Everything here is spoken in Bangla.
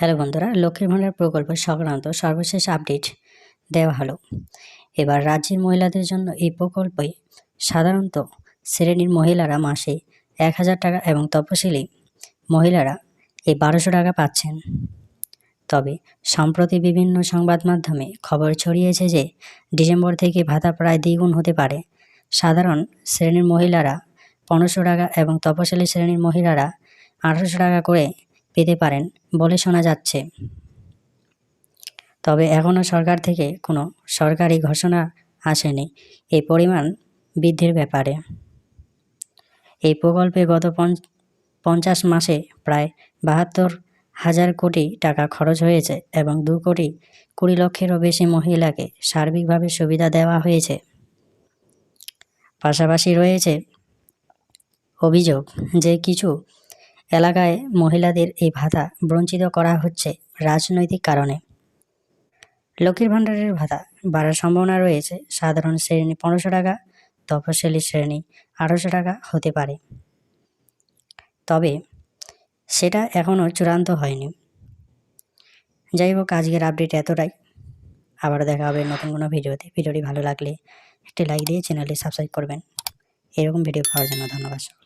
হ্যালো বন্ধুরা, লক্ষ্মীর ভাণ্ডার প্রকল্প সংক্রান্ত সর্বশেষ আপডেট দেওয়া হলো। এবার রাজ্যের মহিলাদের জন্য এই প্রকল্পে সাধারণত শ্রেণির মহিলারা মাসে এক হাজার টাকা এবং তপশিলি মহিলারা এই বারোশো টাকা পাচ্ছেন। তবে সম্প্রতি বিভিন্ন সংবাদ মাধ্যমে খবর ছড়িয়েছে যে ডিসেম্বর থেকে ভাতা প্রায় দ্বিগুণ হতে পারে। সাধারণ শ্রেণির মহিলারা পনেরোশো টাকা এবং তপশিলি শ্রেণির মহিলারা আঠারোশো টাকা করে পেতে পারেন বলে শোনা যাচ্ছে। তবে এখনও সরকার থেকে কোনো সরকারি ঘোষণা আসেনি এই পরিমাণ বৃদ্ধির ব্যাপারে। এই প্রকল্পে গত পঞ্চাশ মাসে প্রায় বাহাত্তর হাজার কোটি টাকা খরচ হয়েছে এবং দু কোটি কুড়ি লক্ষেরও বেশি মহিলাকে সার্বিকভাবে সুবিধা দেওয়া হয়েছে। পাশাপাশি রয়েছে অভিযোগ যে কিছু এলাকায় মহিলাদের এই ভাতা বঞ্চিত করা হচ্ছে রাজনৈতিক কারণে। লক্ষ্মীর ভাণ্ডারের ভাতা বাড়ার সম্ভাবনা রয়েছে। সাধারণ শ্রেণি পনেরোশো টাকা তপশিলি শ্রেণি আঠারোশো টাকা হতে পারে। তবে সেটা এখনও চূড়ান্ত হয়নি। যাই হোক, আজকের আপডেট এতটাই। আবার দেখা হবে নতুন কোনো ভিডিওতে। ভিডিওটি ভালো লাগলে একটি লাইক দিয়ে চ্যানেলটি সাবস্ক্রাইব করবেন। এরকম ভিডিও পাওয়ার জন্য ধন্যবাদ।